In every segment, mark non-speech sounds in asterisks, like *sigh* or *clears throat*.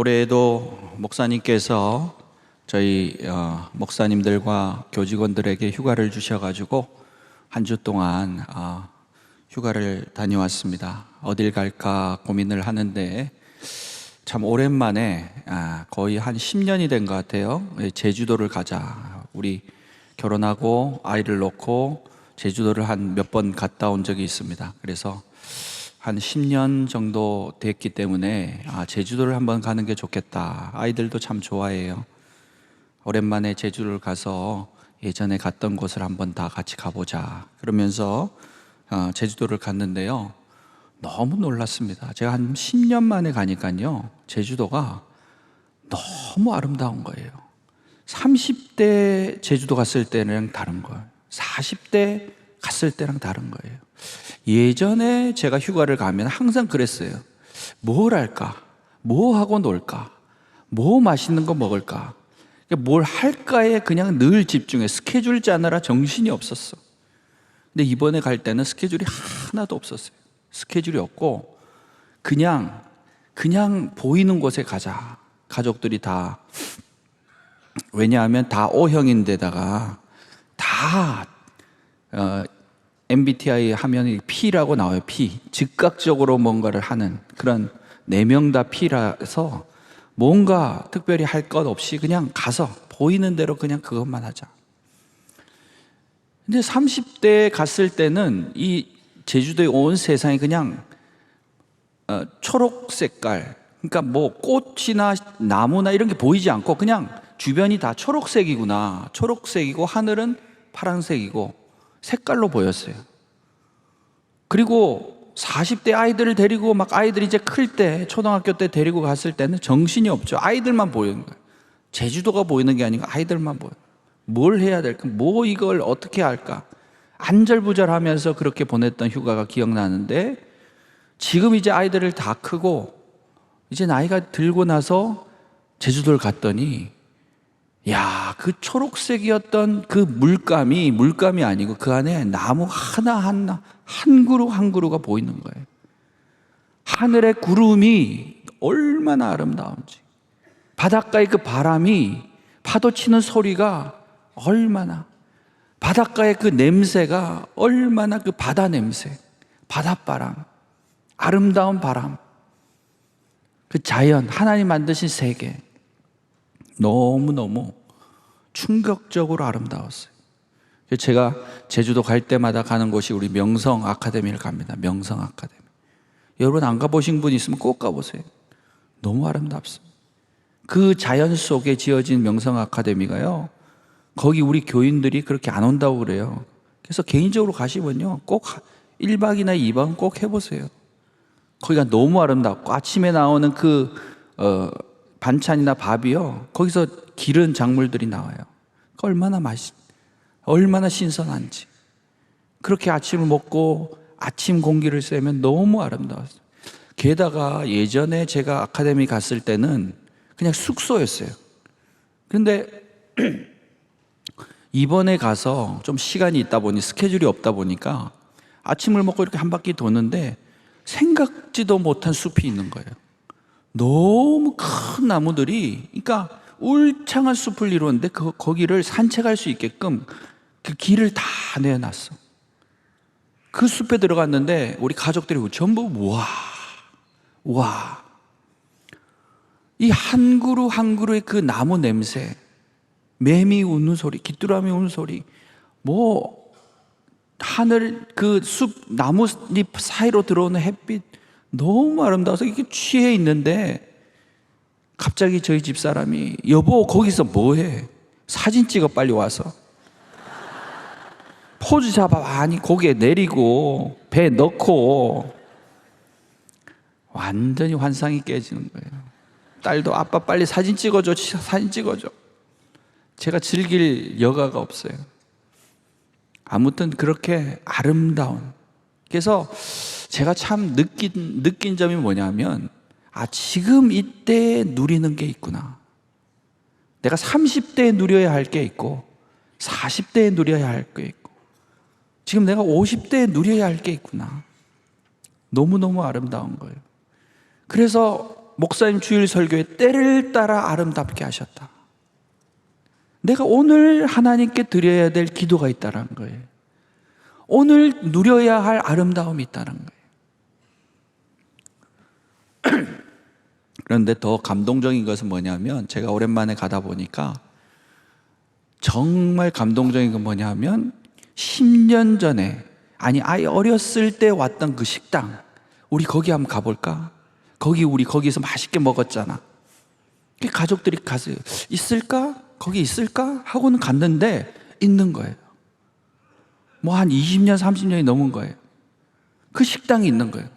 올해에도 목사님께서 저희 어, 목사님들과 교직원들에게 휴가를 주셔가지고 한 주 동안 어, 휴가를 다녀왔습니다. 어딜 갈까 고민을 하는데 참 오랜만에 아, 거의 한 10년이 된 것 같아요. 예, 제주도를 가자. 우리 결혼하고 아이를 놓고 제주도를 한 몇 번 갔다 온 적이 있습니다. 그래서 한 10년 정도 됐기 때문에 아, 제주도를 한번 가는 게 좋겠다. 아이들도 참 좋아해요. 오랜만에 제주를 가서 예전에 갔던 곳을 한번 다 같이 가보자. 그러면서 어, 제주도를 갔는데요. 너무 놀랐습니다. 제가 한 10년 만에 가니까요. 제주도가 너무 아름다운 거예요. 30대 제주도 갔을 때랑 다른 거예요. 40대 갔을 때랑 다른 거예요. 예전에 제가 휴가를 가면 항상 그랬어요. 뭘 할까? 뭐 하고 놀까? 뭐 맛있는 거 먹을까? 그러니까 뭘 할까에 그냥 늘 집중해. 스케줄 짜느라 정신이 없었어. 근데 이번에 갈 때는 스케줄이 하나도 없었어요. 스케줄이 없고 그냥 그냥 보이는 곳에 가자. 가족들이 다 왜냐하면 다 O형인데다가 다 어, MBTI 하면 P라고 나와요. P. 즉각적으로 뭔가를 하는 그런 네 명 다 P라서 뭔가 특별히 할 것 없이 그냥 가서 보이는 대로 그냥 그것만 하자. 근데 30대 갔을 때는 이 제주도에 온 세상이 그냥 어, 초록 색깔, 그러니까 뭐 꽃이나 나무나 이런 게 보이지 않고 그냥 주변이 다 초록색이구나. 초록색이고 하늘은 파란색이고 색깔로 보였어요. 그리고 40대 아이들을 데리고 막 아이들이 이제 클 때, 초등학교 때 데리고 갔을 때는 정신이 없죠. 아이들만 보이는 거예요. 제주도가 보이는 게 아니고 아이들만 보여요. 뭘 해야 될까? 뭐 이걸 어떻게 할까? 안절부절하면서 그렇게 보냈던 휴가가 기억나는데 지금 이제 아이들을 다 크고 이제 나이가 들고 나서 제주도를 갔더니 야, 그 초록색이었던 그 물감이 물감이 아니고 그 안에 나무 하나 하나 한 그루 한 그루가 보이는 거예요. 하늘의 구름이 얼마나 아름다운지. 바닷가의 그 바람이 파도 치는 소리가 얼마나 바닷가의 그 냄새가 얼마나 그 바다 냄새, 바닷바람, 아름다운 바람, 그 자연, 하나님 만드신 세계. 너무너무 충격적으로 아름다웠어요. 제가 제주도 갈 때마다 가는 곳이 우리 명성 아카데미를 갑니다. 명성 아카데미. 여러분 안 가보신 분 있으면 꼭 가보세요. 너무 아름답습니다. 그 자연 속에 지어진 명성 아카데미가요. 거기 우리 교인들이 그렇게 안 온다고 그래요. 그래서 개인적으로 가시면요. 꼭 1박이나 2박 꼭 해보세요. 거기가 너무 아름답고 아침에 나오는 그, 어, 반찬이나 밥이요. 거기서 기른 작물들이 나와요. 그 얼마나 맛있, 얼마나 신선한지. 그렇게 아침을 먹고 아침 공기를 쐬면 너무 아름다웠어요. 게다가 예전에 제가 아카데미 갔을 때는 그냥 숙소였어요. 근데 *clears throat* 이번에 가서 좀 시간이 있다 보니 스케줄이 없다 보니까 아침을 먹고 이렇게 한 바퀴 도는데 생각지도 못한 숲이 있는 거예요. 너무 큰 나무들이, 그러니까 울창한 숲을 이루는데 그, 거기를 산책할 수 있게끔 그 길을 다 내놨어. 그 숲에 들어갔는데 우리 가족들이 전부 와, 와. 이 한 그루 한 그루의 그 나무 냄새, 매미 우는 소리, 귀뚜라미 우는 소리, 뭐 하늘 그 숲 나뭇잎 사이로 들어오는 햇빛 너무 아름다워서 이게 취해 있는데 갑자기 저희 집 사람이 여보 거기서 뭐해? 사진 찍어 빨리 와서 포즈 잡아 많이 고개 내리고 배 넣고 완전히 환상이 깨지는 거예요. 딸도 아빠 빨리 사진 찍어줘 사진 찍어줘. 제가 즐길 여가가 없어요. 아무튼 그렇게 아름다운. 그래서 제가 참 느낀, 느낀 점이 뭐냐면, 아, 지금 이때 누리는 게 있구나. 내가 30대에 누려야 할 게 있고, 40대에 누려야 할 게 있고, 지금 내가 50대에 누려야 할 게 있구나. 너무너무 아름다운 거예요. 그래서 목사님 주일 설교에 때를 따라 아름답게 하셨다. 내가 오늘 하나님께 드려야 될 기도가 있다는 거예요. 오늘 누려야 할 아름다움이 있다는 거예요. *clears throat* 그런데 더 감동적인 것은 뭐냐면 제가 오랜만에 가다 보니까 정말 감동적인 건 뭐냐면 10년 전에 아니 아이 어렸을 때 왔던 그 식당 우리 거기 한번 가볼까? 거기 우리 거기서 맛있게 먹었잖아. 그 가족들이 가서 있을까? 거기 있을까? 하고는 갔는데 있는 거예요. 뭐 한 20년, 30년이 넘은 거예요. 그 식당이 있는 거예요.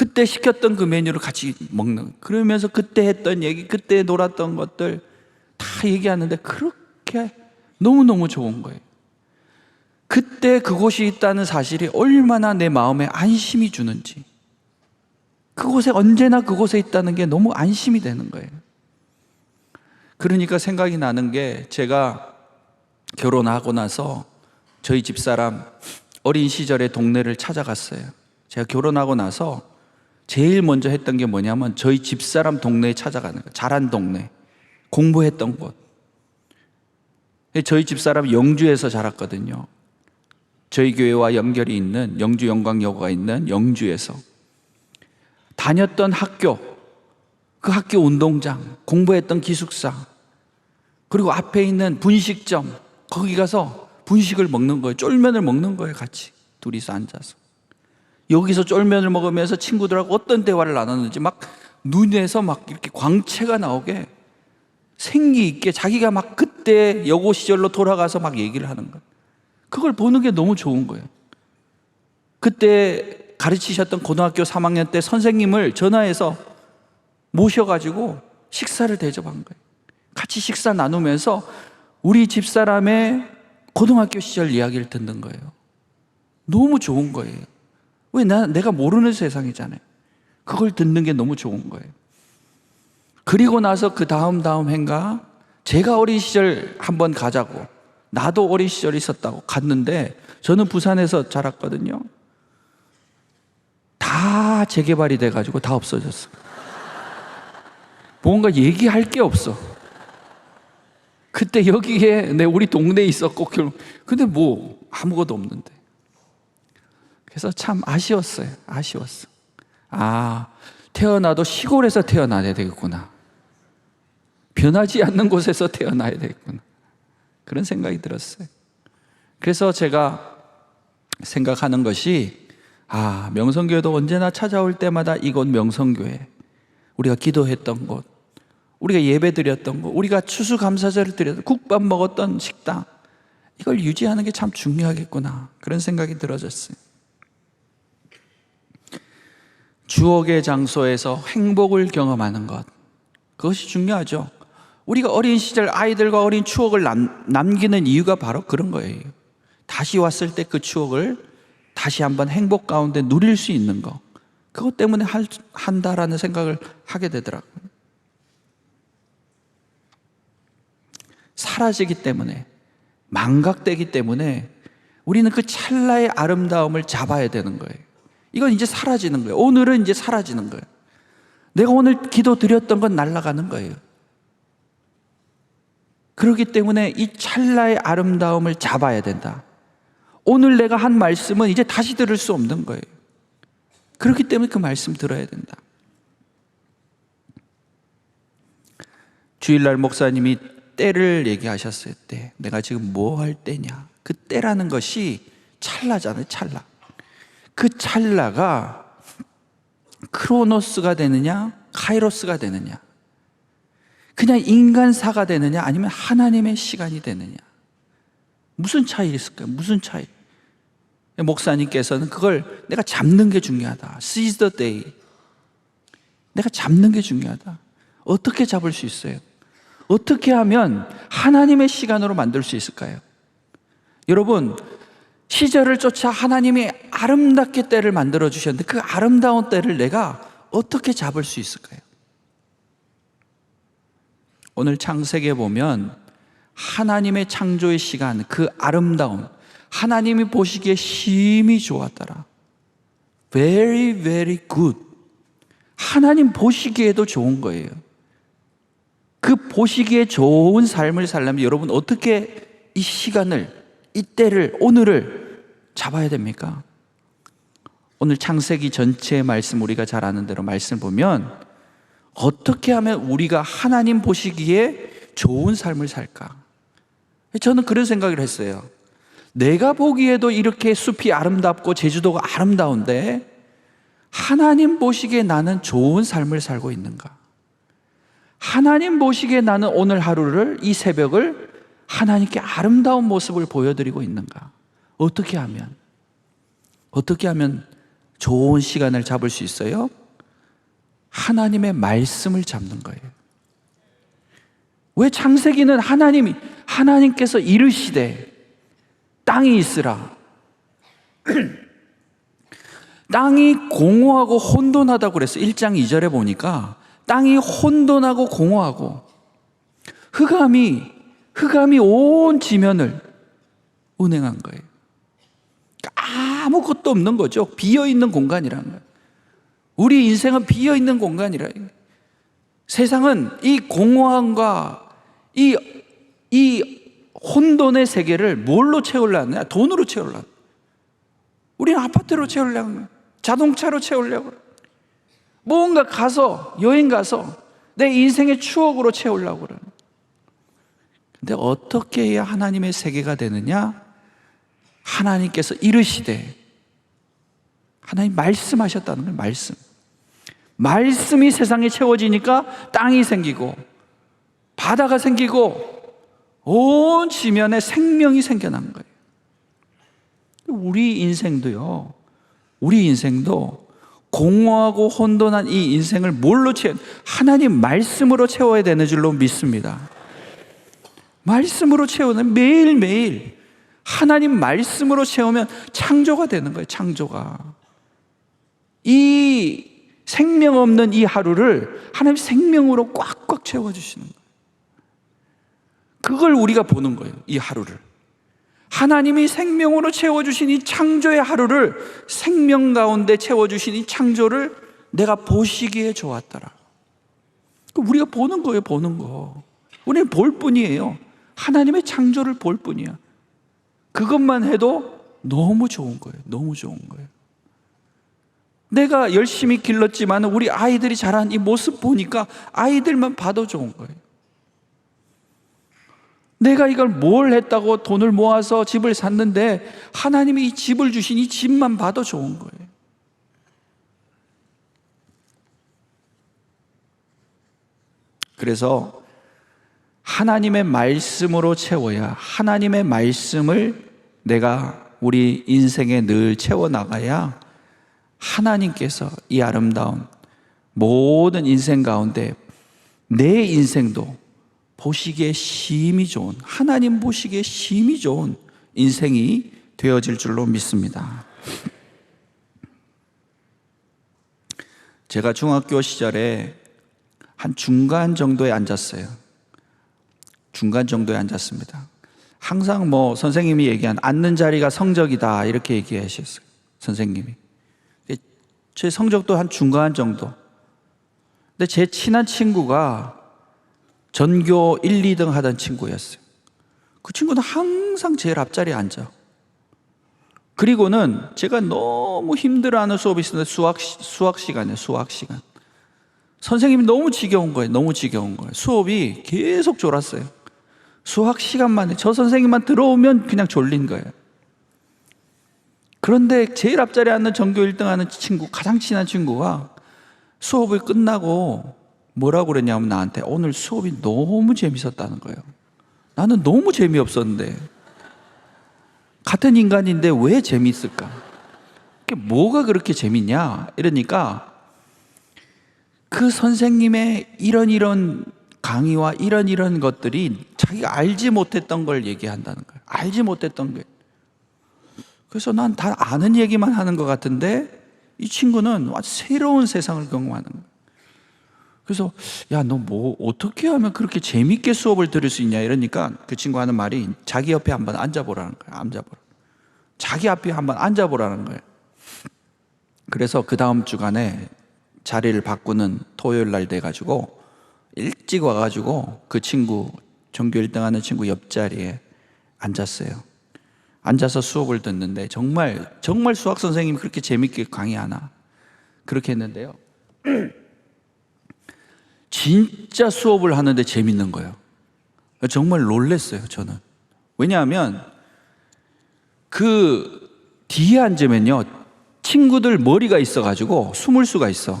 그때 시켰던 그 메뉴를 같이 먹는. 그러면서 그때 했던 얘기, 그때 놀았던 것들 다 얘기하는데 그렇게 너무너무 좋은 거예요. 그때 그곳이 있다는 사실이 얼마나 내 마음에 안심이 주는지. 그곳에 언제나 그곳에 있다는 게 너무 안심이 되는 거예요. 그러니까 생각이 나는 게 제가 결혼하고 나서 저희 집사람 어린 시절에 동네를 찾아갔어요. 제가 결혼하고 나서 제일 먼저 했던 게 뭐냐면 저희 집사람 동네에 찾아가는 거예요. 자란 동네. 공부했던 곳. 저희 집사람 영주에서 자랐거든요. 저희 교회와 연결이 있는 영주 영광여고가 있는 영주에서 다녔던 학교, 그 학교 운동장, 공부했던 기숙사, 그리고 앞에 있는 분식점, 거기 가서 분식을 먹는 거예요. 쫄면을 먹는 거예요, 같이. 둘이서 앉아서. 여기서 쫄면을 먹으면서 친구들하고 어떤 대화를 나눴는지 막 눈에서 막 이렇게 광채가 나오게 생기 있게 자기가 막 그때 여고 시절로 돌아가서 막 얘기를 하는 거예요. 그걸 보는 게 너무 좋은 거예요. 그때 가르치셨던 고등학교 3학년 때 선생님을 전화해서 모셔가지고 식사를 대접한 거예요. 같이 식사 나누면서 우리 집사람의 고등학교 시절 이야기를 듣는 거예요. 너무 좋은 거예요. 왜 나, 내가 모르는 세상이잖아요. 그걸 듣는 게 너무 좋은 거예요. 그리고 나서 그 다음 다음 해인가 제가 어린 시절 한번 가자고 나도 어린 시절 있었다고 갔는데 저는 부산에서 자랐거든요. 다 재개발이 돼가지고 다 없어졌어. 뭔가 얘기할 게 없어. 그때 여기에 내 우리 동네에 있었고 결 근데 뭐 아무것도 없는데. 그래서 참 아쉬웠어요. 아쉬웠어. 아, 태어나도 시골에서 태어나야 되겠구나. 변하지 않는 곳에서 태어나야 되겠구나. 그런 생각이 들었어요. 그래서 제가 생각하는 것이 아, 명성교회도 언제나 찾아올 때마다 이곳 명성교회. 우리가 기도했던 곳. 우리가 예배 드렸던 곳. 우리가 추수감사절을 드렸던 국밥 먹었던 식당. 이걸 유지하는 게 참 중요하겠구나. 그런 생각이 들어졌어요. 주옥의 장소에서 행복을 경험하는 것. 그것이 중요하죠. 우리가 어린 시절 아이들과 어린 추억을 남, 남기는 이유가 바로 그런 거예요. 다시 왔을 때 그 추억을 다시 한번 행복 가운데 누릴 수 있는 거. 그것 때문에 할, 한다라는 생각을 하게 되더라고요. 사라지기 때문에, 망각되기 때문에 우리는 그 찰나의 아름다움을 잡아야 되는 거예요. 이건 이제 사라지는 거예요. 오늘은 이제 사라지는 거예요. 내가 오늘 기도 드렸던 건 날아가는 거예요. 그렇기 때문에 이 찰나의 아름다움을 잡아야 된다. 오늘 내가 한 말씀은 이제 다시 들을 수 없는 거예요. 그렇기 때문에 그 말씀 들어야 된다. 주일날 목사님이 때를 얘기하셨을 때 내가 지금 뭐 할 때냐. 그 때라는 것이 찰나잖아요, 찰나. 그 찰나가 크로노스가 되느냐, 카이로스가 되느냐. 그냥 인간사가 되느냐, 아니면 하나님의 시간이 되느냐. 무슨 차이 있을까요? 무슨 차이? 목사님께서는 그걸 내가 잡는 게 중요하다. Seize the day. 내가 잡는 게 중요하다. 어떻게 잡을 수 있어요? 어떻게 하면 하나님의 시간으로 만들 수 있을까요? 여러분, 시절을 쫓아 하나님이 아름답게 때를 만들어 주셨는데 그 아름다운 때를 내가 어떻게 잡을 수 있을까요? 오늘 창세기에 보면 하나님의 창조의 시간, 그 아름다움, 하나님이 보시기에 심히 좋았더라. Very, very good. 하나님 보시기에도 좋은 거예요. 그 보시기에 좋은 삶을 살려면 여러분 어떻게 이 시간을, 이 때를, 오늘을 잡아야 됩니까? 오늘 창세기 전체 말씀 우리가 잘 아는 대로 말씀 보면 어떻게 하면 우리가 하나님 보시기에 좋은 삶을 살까? 저는 그런 생각을 했어요. 내가 보기에도 이렇게 숲이 아름답고 제주도가 아름다운데 하나님 보시기에 나는 좋은 삶을 살고 있는가? 하나님 보시기에 나는 오늘 하루를 이 새벽을 하나님께 아름다운 모습을 보여드리고 있는가? 어떻게 하면 어떻게 하면 좋은 시간을 잡을 수 있어요? 하나님의 말씀을 잡는 거예요. 왜 창세기는 하나님이 하나님께서 이르시되 땅이 있으라. *clears throat* 땅이 공허하고 혼돈하다고 그랬어. 1장 2절에 보니까 땅이 혼돈하고 공허하고 흑암이 흑암이 온 지면을 운행한 거예요. 아무것도 없는 거죠. 비어 있는 공간이라는 거예요. 우리 인생은 비어 있는 공간이라. 세상은 이 공허함과 이, 이 혼돈의 세계를 뭘로 채우려냐? 돈으로 채우려. 우리는 아파트로 채우려고 자동차로 채우려고 뭔가 가서 여행 가서 내 인생의 추억으로 채우려고 그러는. 근데 어떻게 해야 하나님의 세계가 되느냐? 하나님께서 이르시되 하나님 말씀하셨다는 거예요. 말씀. 말씀이 세상에 채워지니까 땅이 생기고 바다가 생기고 온 지면에 생명이 생겨난 거예요. 우리 인생도요. 우리 인생도 공허하고 혼돈한 이 인생을 뭘로 채워? 하나님 말씀으로 채워야 되는 줄로 믿습니다. 말씀으로 채우는 매일매일 하나님 말씀으로 채우면 창조가 되는 거예요. 창조가. 이 생명 없는 이 하루를 하나님 생명으로 꽉꽉 채워주시는 거예요. 그걸 우리가 보는 거예요. 이 하루를. 하나님이 생명으로 채워주신 이 창조의 하루를 생명 가운데 채워주신 이 창조를 내가 보시기에 좋았더라. 우리가 보는 거예요, 보는 거. 우리는 볼 뿐이에요. 하나님의 창조를 볼 뿐이야. 그것만 해도 너무 좋은 거예요. 너무 좋은 거예요. 내가 열심히 길렀지만 우리 아이들이 자란 이 모습 보니까 아이들만 봐도 좋은 거예요. 내가 이걸 뭘 했다고 돈을 모아서 집을 샀는데 하나님이 이 집을 주신 이 집만 봐도 좋은 거예요. 그래서 하나님의 말씀으로 채워야 하나님의 말씀을 내가 우리 인생에 늘 채워 나가야 하나님께서 이 아름다운 모든 인생 가운데 내 인생도 보시기에 심히 좋은 하나님 보시기에 심히 좋은 인생이 되어질 줄로 믿습니다. 제가 중학교 시절에 한 중간 정도에 앉았어요. 중간 정도에 앉았습니다. 항상 뭐 선생님이 얘기한 앉는 자리가 성적이다 이렇게 얘기하셨어요. 선생님이. 제 성적도 한 중간 정도. 근데 제 친한 친구가 전교 1, 2등 하던 친구였어요. 그 친구는 항상 제일 앞자리에 앉아. 그리고는 제가 너무 힘들어하는 수업이 있었는데 수학, 수학 시간이에요, 수학 시간. 선생님이 너무 지겨운 거예요, 너무 지겨운 거예요. 수업이 계속 졸았어요. 수학 시간만에 저 선생님만 들어오면 그냥 졸린 거예요. 그런데 제일 앞자리에 앉는 전교 1등 하는 친구, 가장 친한 친구가 수업을 끝나고 뭐라고 그랬냐면 나한테 오늘 수업이 너무 재밌었다는 거예요. 나는 너무 재미없었는데 같은 인간인데 왜 재미있을까? 뭐가 그렇게 재밌냐? 이러니까 그 선생님의 이런 이런 강의와 이런 이런 것들이 자기가 알지 못했던 걸 얘기한다는 거예요. 알지 못했던 게. 그래서 난 다 아는 얘기만 하는 것 같은데 이 친구는 새로운 세상을 경험하는 거예요. 그래서 야 너 뭐 어떻게 하면 그렇게 재밌게 수업을 들을 수 있냐 이러니까 그 친구 하는 말이 자기 옆에 한번 앉아보라는 거예요. 앉아보라. 자기 앞에 한번 앉아보라는 거예요. 그래서 그 다음 주간에 자리를 바꾸는 토요일 날 돼가지고 일찍 와가지고 그 친구 전교 1등 하는 친구 옆자리에 앉았어요. 앉아서 수업을 듣는데 정말 정말 수학 선생님이 그렇게 재밌게 강의하나 그렇게 했는데요. *clears throat* 진짜 수업을 하는데 재밌는 거예요. 정말 놀랬어요, 저는. 왜냐하면 그 뒤에 앉으면요. 친구들 머리가 있어가지고 숨을 수가 있어.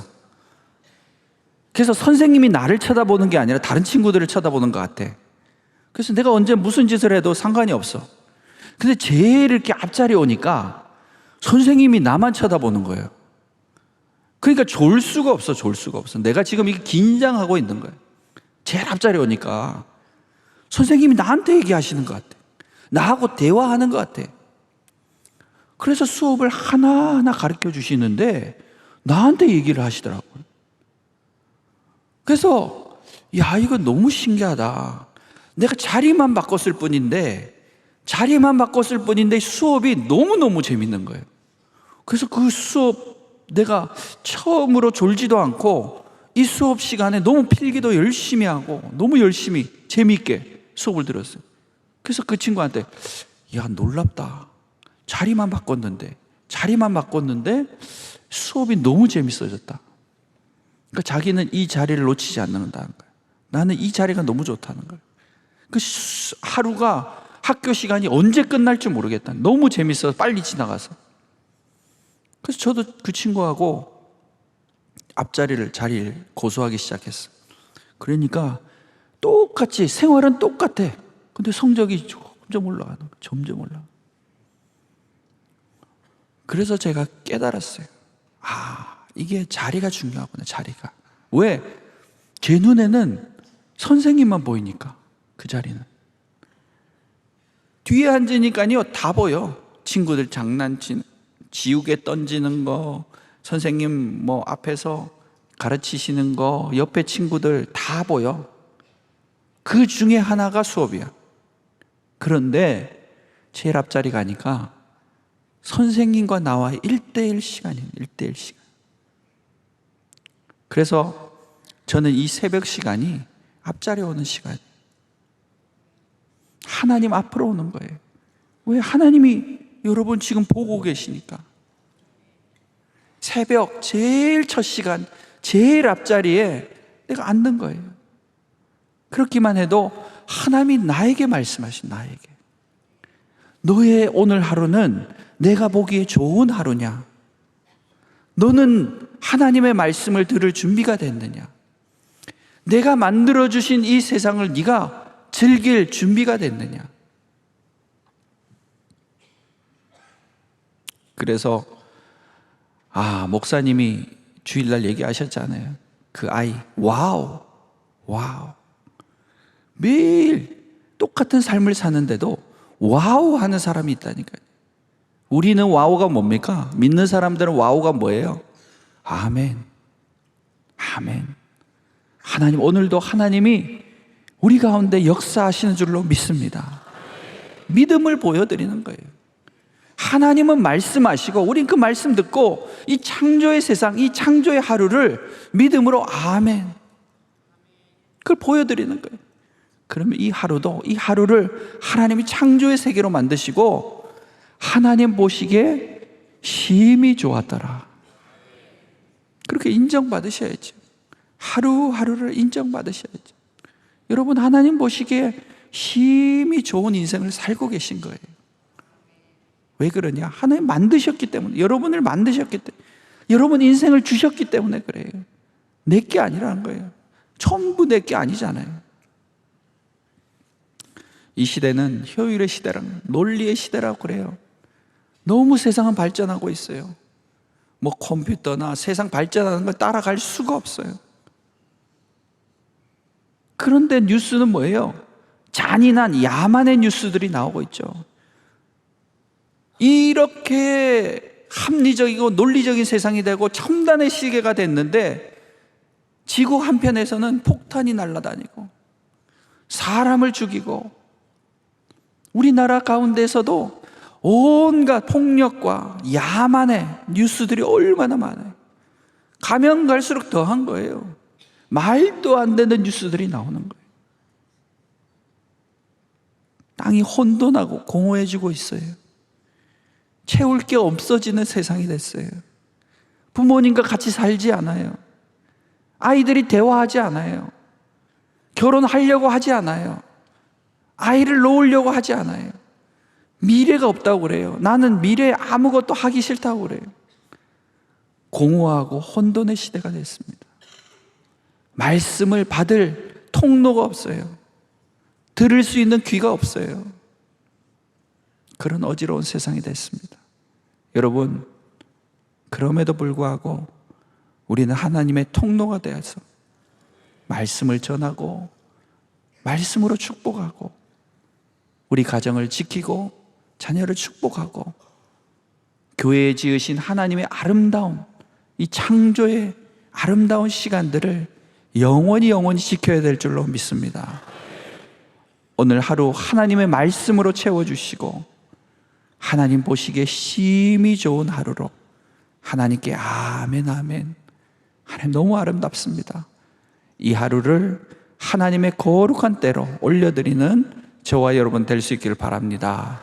그래서 선생님이 나를 쳐다보는 게 아니라 다른 친구들을 쳐다보는 것 같아. 그래서 내가 언제 무슨 짓을 해도 상관이 없어. 근데 제일 이렇게 앞자리 오니까 선생님이 나만 쳐다보는 거예요. 그러니까 졸 수가 없어, 졸 수가 없어. 내가 지금 이게 긴장하고 있는 거예요. 제일 앞자리 오니까 선생님이 나한테 얘기하시는 것 같아. 나하고 대화하는 것 같아. 그래서 수업을 하나하나 가르쳐 주시는데 나한테 얘기를 하시더라고요. 그래서 야, 이거 너무 신기하다. 내가 자리만 바꿨을 뿐인데 자리만 바꿨을 뿐인데 수업이 너무너무 재밌는 거예요. 그래서 그 수업 내가 처음으로 졸지도 않고 이 수업 시간에 너무 필기도 열심히 하고 너무 열심히 재미있게 수업을 들었어요. 그래서 그 친구한테 야 놀랍다. 자리만 바꿨는데 자리만 바꿨는데 수업이 너무 재밌어졌다. 그러니까 자기는 이 자리를 놓치지 않는다는 거예요. 나는 이 자리가 너무 좋다는 거예요. 그 수- 하루가 학교 시간이 언제 끝날지 모르겠다. 너무 재밌어서 빨리 지나가서. 그래서 저도 그 친구하고 앞자리를 자리를 고수하기 시작했어. 그러니까 똑같이 생활은 똑같아. 근데 성적이 점점 올라가는 거야. 점점 올라. 그래서 제가 깨달았어요. 아, 이게 자리가 중요하구나. 자리가. 왜? 제 눈에는 선생님만 보이니까 그 자리는. 뒤에 앉으니까요 다 보여. 친구들 장난치는 지우개 던지는 거, 선생님 뭐 앞에서 가르치시는 거, 옆에 친구들 다 보여. 그 중에 하나가 수업이야. 그런데 제일 앞자리 가니까 선생님과 나와 1대1 시간이에요. 1대1 시간. 그래서 저는 이 새벽 시간이 앞자리 오는 시간. 하나님 앞으로 오는 거예요. 왜 하나님이 여러분 지금 보고 계시니까. 새벽 제일 첫 시간, 제일 앞자리에 내가 앉는 거예요. 그렇기만 해도 하나님이 나에게 말씀하신 나에게. 너의 오늘 하루는 내가 보기에 좋은 하루냐? 너는 하나님의 말씀을 들을 준비가 됐느냐? 내가 만들어 주신 이 세상을 네가 즐길 준비가 됐느냐? 그래서 아, 목사님이 주일날 얘기하셨잖아요. 그 아이, 와우, 와우. 매일 똑같은 삶을 사는데도 와우 하는 사람이 있다니까요. 우리는 와우가 뭡니까? 믿는 사람들은 와우가 뭐예요? 아멘. 아멘. 하나님, 오늘도 하나님이 우리 가운데 역사하시는 줄로 믿습니다. 믿음을 보여드리는 거예요. 하나님은 말씀하시고, 우린 그 말씀 듣고, 이 창조의 세상, 이 창조의 하루를 믿음으로 아멘. 그걸 보여드리는 거예요. 그러면 이 하루도, 이 하루를 하나님이 창조의 세계로 만드시고, 하나님 보시기에 심히 좋았더라. 그렇게 인정받으셔야죠. 하루하루를 인정받으셔야죠. 여러분, 하나님 보시기에 심히 좋은 인생을 살고 계신 거예요. 왜 그러냐? 하나님 만드셨기 때문에, 여러분을 만드셨기 때문에, 여러분 인생을 주셨기 때문에 그래요. 내 게 아니라는 거예요. 전부 내 게 아니잖아요. 이 시대는 효율의 시대랑 논리의 시대라고 그래요. 너무 세상은 발전하고 있어요. 뭐 컴퓨터나 세상 발전하는 걸 따라갈 수가 없어요. 그런데 뉴스는 뭐예요? 잔인한 야만의 뉴스들이 나오고 있죠. 이렇게 합리적이고 논리적인 세상이 되고 첨단의 시계가 됐는데 지구 한편에서는 폭탄이 날아다니고 사람을 죽이고 우리나라 가운데서도 온갖 폭력과 야만의 뉴스들이 얼마나 많아요. 가면 갈수록 더한 거예요. 말도 안 되는 뉴스들이 나오는 거예요. 땅이 혼돈하고 공허해지고 있어요. 채울 게 없어지는 세상이 됐어요. 부모님과 같이 살지 않아요. 아이들이 대화하지 않아요. 결혼하려고 하지 않아요. 아이를 놓으려고 하지 않아요. 미래가 없다고 그래요. 나는 미래에 아무것도 하기 싫다고 그래요. 공허하고 혼돈의 시대가 됐습니다. 말씀을 받을 통로가 없어요. 들을 수 있는 귀가 없어요. 그런 어지러운 세상이 됐습니다. 여러분, 그럼에도 불구하고 우리는 하나님의 통로가 되어서 말씀을 전하고 말씀으로 축복하고 우리 가정을 지키고 자녀를 축복하고 교회에 지으신 하나님의 아름다운 이 창조의 아름다운 시간들을 영원히 영원히 지켜야 될 줄로 믿습니다. 오늘 하루 하나님의 말씀으로 채워주시고 하나님 보시기에 심히 좋은 하루로 하나님께 아멘 아멘 하나님 너무 아름답습니다. 이 하루를 하나님의 거룩한 때로 올려드리는 저와 여러분 될 수 있기를 바랍니다.